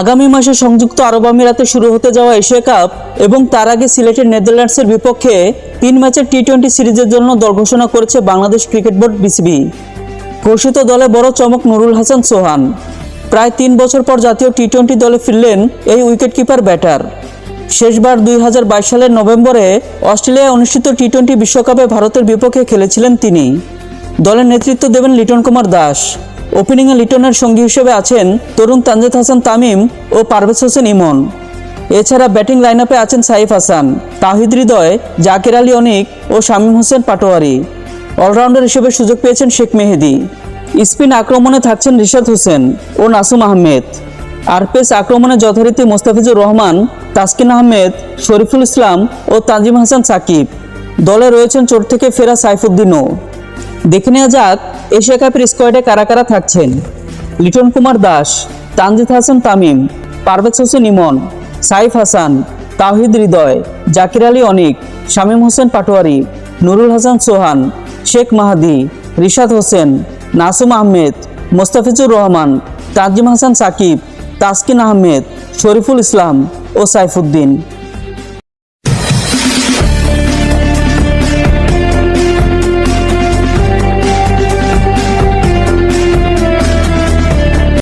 আগামী মাসে সংযুক্ত আরব আমিরাতে শুরু হতে যাওয়া এশিয়া কাপ এবং তার আগে সিলেটের নেদারল্যান্ডসের বিপক্ষে তিন ম্যাচের টি টোয়েন্টি সিরিজের জন্য দল ঘোষণা করেছে বাংলাদেশ ক্রিকেট বোর্ড বিসিবি। ঘোষিত দলে বড় চমক নুরুল হাসান সোহান। প্রায় তিন বছর পর জাতীয় টি টোয়েন্টি দলে ফিরলেন এই উইকেটকিপার ব্যাটার। শেষবার দুই হাজার বাইশ সালের নভেম্বরে অস্ট্রেলিয়ায় অনুষ্ঠিত টি টোয়েন্টি বিশ্বকাপে ভারতের বিপক্ষে খেলেছিলেন তিনি। দলের নেতৃত্ব দেবেন লিটন কুমার দাস। ওপেনিংয়ে লিটনের সঙ্গী হিসেবে আছেন তরুণ তানজিদ হাসান তামিম ও পারভেজ হোসেন ইমন। এছাড়া ব্যাটিং লাইনআপে আছেন সাইফ হাসান, তাহিদ হৃদয়, জাকির আলী অনিক ও শামীম হোসেন পাটোয়ারি। অলরাউন্ডার হিসেবে সুযোগ পেয়েছেন শেখ মেহেদি। স্পিন আক্রমণে থাকছেন রিশাদ হোসেন ও নাসুম আহমেদ। আর পেস আক্রমণে যথারীতি মোস্তাফিজুর রহমান, তাসকিন আহমেদ, শরীফুল ইসলাম ও তাজিম হাসান সাকিব। দলে রয়েছেন চোট থেকে ফেরা সাইফুদ্দিনও। দেখে নেওয়া যাক, এশিয়া কাপের স্কোয়াডে কারা কারা থাকছেন। লিটন কুমার দাস, তানজিদ হাসান তামিম, পারভেজ হোসেন ইমন, সাইফ হাসান তাহিদ হৃদয়, জাকির আলী অনিক, শামীম হোসেন পাটোয়ারি, নুরুল হাসান সোহান, শেখ মাহাদি, রিশাদ হোসেন, নাসুম আহমেদ, মোস্তাফিজুর রহমান তাজিম হাসান সাকিব, তাসকিন আহমেদ, শরীফুল ইসলাম ও সাইফুদ্দিন।